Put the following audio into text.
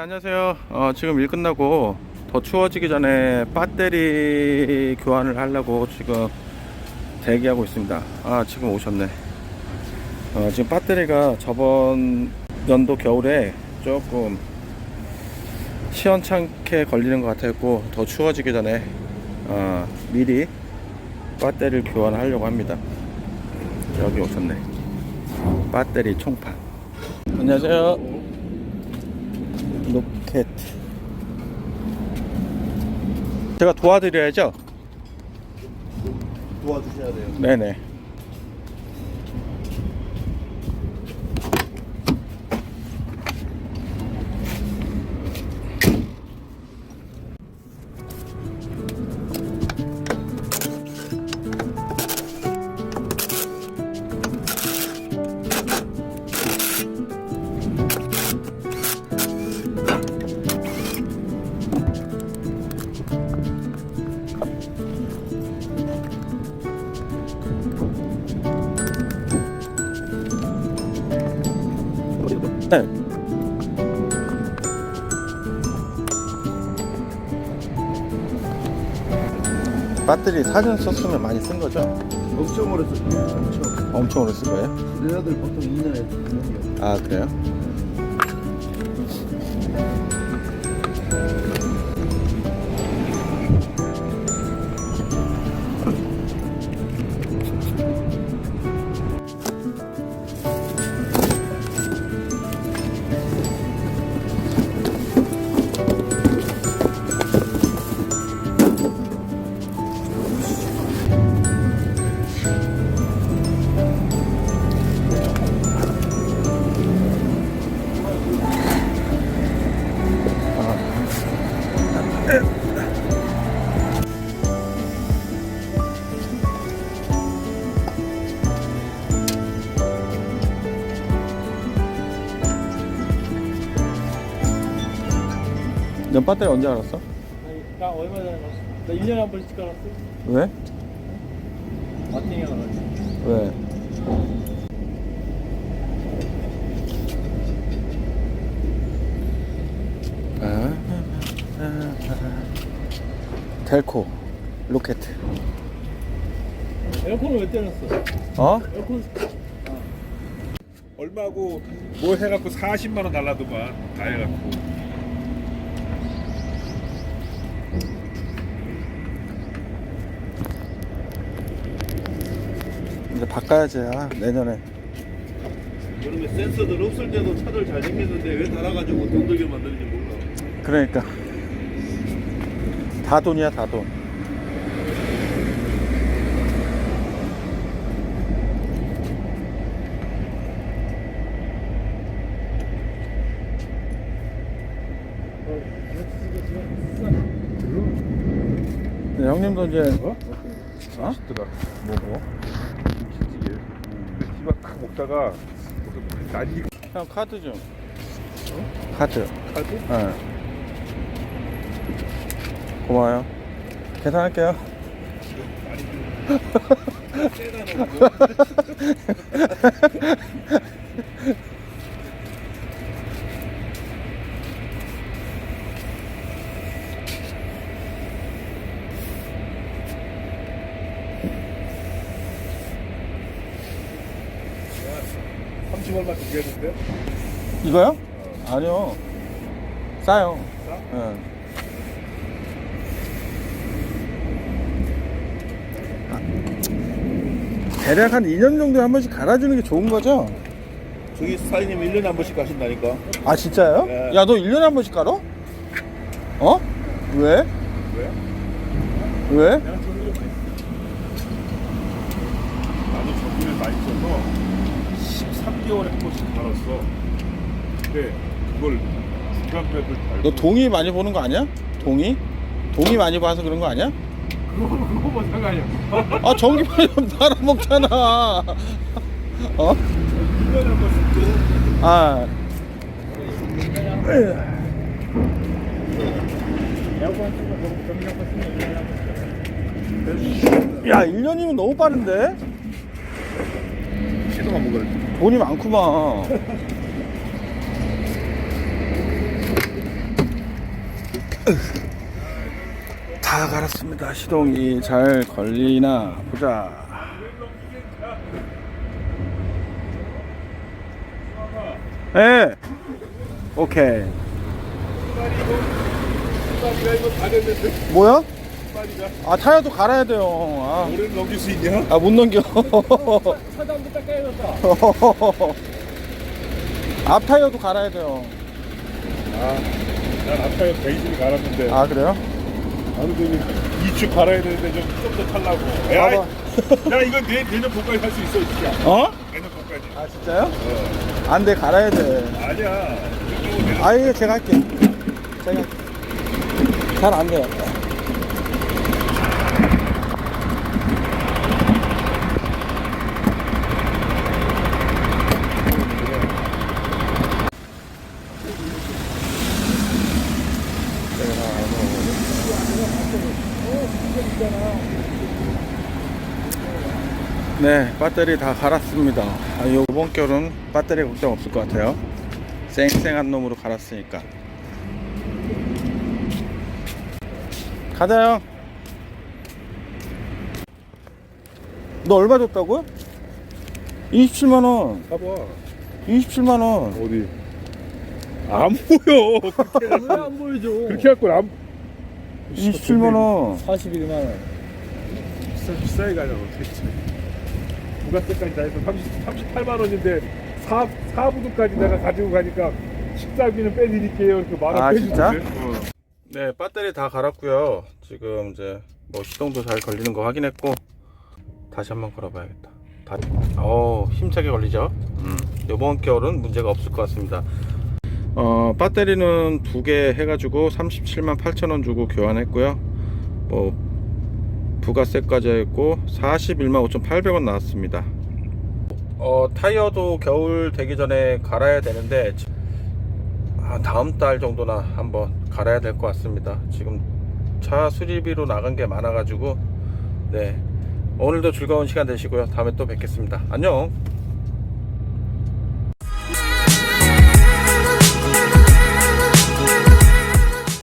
안녕하세요. 어, 지금 일 끝나고 더 추워지기 전에 배터리 교환을 하려고 지금 대기하고 있습니다. 아, 지금 오셨네. 어, 지금 배터리가 저번 연도 겨울에 조금 시원찮게 걸리는 것 같았고 더 추워지기 전에 어, 미리 배터리를 교환하려고 합니다. 여기 오셨네. 배터리 총판. 안녕하세요. 로켓. 제가 도와드려야죠? 도와주셔야 돼요. 네네. 네. 배터리 사전 썼으면 많이 쓴 거죠? 엄청 오래 썼어요. 엄청. 엄청 오래 쓴 거예요? 얘네들 보통 2년에 2년이요. 아 그래요? 넌 배터리 언제 알았어? 나 얼마 전에 갔어? 나 1년에 한 번씩 깔았어? 왜? 마팅이 하나 왜? 아, 델코 로켓 에어컨을 왜 때렸어? 어? 에어컨 얼마고 뭐 해갖고 40만 원 달라더만 다 해갖고 이제 바꿔야지 아, 내년에 그러면 센서들 없을 때도 차를 잘 생겼는데 왜 달아가지고 돈 들게 만드는지 몰라. 그러니까 다 돈이야 다돈 네, 형님도 이제 어? 맛있더라 뭐고? 딱 먹다가 난이 형 카드 좀. 카드? 카드? 네. 고마워요. 계산할게요. 야 30 얼마 주겠는데? 이거요? 아니요 싸요 싸? 예. 아, 대략 한 2년 정도에 한 번씩 갈아주는 게 좋은 거죠? 저기 사장님 1년에 한 번씩 가신다니까. 아 진짜요? 네. 야 너 1년에 한 번씩 갈아? 어? 왜? 왜? 왜? 나도 전기를 많이 써서 13개월에 한 번씩 갈았어 근데 그걸 중간백을 달고 너 동의 많이 보는 거 아니야? 동의? 동의 많이 봐서 그런 거 아니야? 그거 그거 뭐 상관이야 아 전기만 팔아먹잖아 어? 1년에 한 번씩 아 에어컨 쓰고 전기장판 쓰면 1년에 한 번씩 야 1년이면 너무 빠른데? 시동안 먹을 돈이 많구만 다 갈았습니다. 시동이 잘 걸리나 보자. 예. 오케이. 다 됐는데 뭐야? 아 타이어도 갈아야 돼요. 아, 오래 넘길 수 있냐? 아 못 넘겨. 차단도 딱 깨졌다. 앞 타이어도 갈아야 돼요. 난 앞타이어 베이지를 갈았는데 아 그래요? 나도 저기 이축 갈아야 되는데 좀 좀 더 탈라고 야, 봐봐. 야 이거 내, 내년 봄까지 할수 있어 진짜 어? 내년 봄까지 아 진짜요? 안돼 갈아야 돼. 아니야 이 정도면 내년 아 이거 제가 할게. 제가 잘 안 돼요. 네, 배터리 다 갈았습니다. 아, 이번 겨울은 배터리 걱정 없을 것 같아요. 쌩쌩한 놈으로 갈았으니까. 가자요. 너 얼마 줬다고요? 27만 원. 봐봐 27만 원. 어디 안 보여 그렇게 왜 해갖고 안 보여줘? 그렇게 갖고 안 27만 원. 41만 원. 비싸 비싸게 가냐고 대체 부가세까지 다 해서 30, 38만 원인데 4, 4부도까지 내가 가지고 가니까 식사비는 빼드릴게요 이렇게 만원 아, 빼주는데 진짜? 어. 네, 배터리 다 갈았고요. 지금 이제 뭐 시동도 잘 걸리는 거 확인했고 다시 한번 걸어봐야겠다. 다, 어 힘차게 걸리죠. 음, 이번 겨울은 문제가 없을 것 같습니다. 어, 배터리는 두 개 해가지고 37만 8천 원 주고 교환했고요. 뭐 부가세까지 했고 41만 5,800원 나왔습니다. 어, 타이어도 겨울 되기 전에 갈아야 되는데 한 다음 달 정도나 한번 갈아야 될 것 같습니다. 지금 차 수리비로 나간 게 많아 가지고 네 오늘도 즐거운 시간 되시고요. 다음에 또 뵙겠습니다. 안녕.